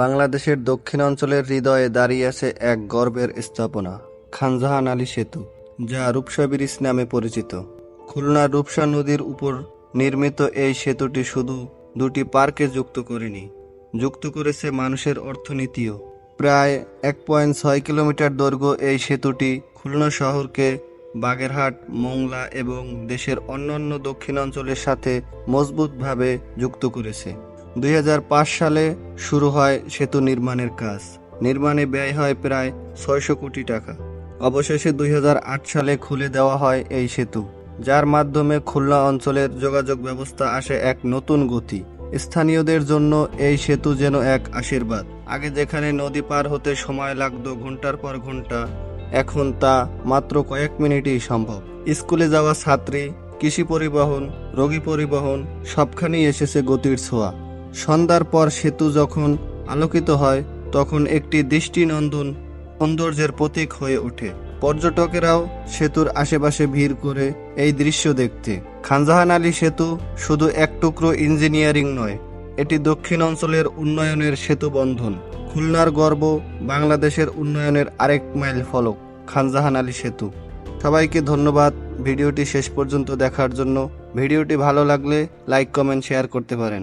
বাংলাদেশের দক্ষিণাঞ্চলের হৃদয়ে দাঁড়িয়ে আছে এক গর্বের স্থাপনা, খানজাহান আলী সেতু, যা রূপসা ব্রিজ নামে পরিচিত। খুলনা রূপসা নদীর উপর নির্মিত এই সেতুটি শুধু দুটি পার্কে যুক্ত করেনি, যুক্ত করেছে মানুষের অর্থনীতিও। প্রায় এক পয়েন্ট ছয় কিলোমিটার দৈর্ঘ্য এই সেতুটি খুলনা শহরকে বাগেরহাট, মোংলা এবং দেশের অন্যান্য দক্ষিণাঞ্চলের সাথে মজবুতভাবে যুক্ত করেছে। দুই হাজার পাঁচ সালে শুরু হয় সেতু নির্মাণের কাজ। নির্মাণে ব্যয় হয় প্রায় ছয়শো কোটি টাকা। অবশেষে দুই হাজার আট সালে খুলে দেওয়া হয় এই সেতু, যার মাধ্যমে খুলনা অঞ্চলের যোগাযোগ ব্যবস্থা আসে এক নতুন গতি। স্থানীয়দের জন্য এই সেতু যেন এক আশীর্বাদ। আগে যেখানে নদী পার হতে সময় লাগত ঘণ্টার পর ঘণ্টা এখন তা মাত্র কয়েক মিনিটেই সম্ভব। স্কুলে যাওয়া ছাত্রী, কৃষি পরিবহন, রোগী পরিবহন, সবখানেই এসেছে গতির ছোঁয়া। সন্ধ্যার পর সেতু যখন আলোকিত হয়, তখন একটি দৃষ্টিনন্দন সৌন্দর্যের প্রতীক হয়ে ওঠে। পর্যটকেরাও সেতুর আশেপাশে ভিড় করে এই দৃশ্য দেখতে। খানজাহান আলী সেতু শুধু এক টুকরো ইঞ্জিনিয়ারিং নয়, এটি দক্ষিণ অঞ্চলের উন্নয়নের সেতু বন্ধন। খুলনার গর্ব বাংলাদেশের উন্নয়নের আরেক মাইল ফলক, খানজাহান আলী সেতু। সবাইকে ধন্যবাদ, ভিডিওটি শেষ পর্যন্ত দেখার জন্য। ভিডিওটি ভালো লাগলে লাইক, কমেন্ট, শেয়ার করতে পারেন।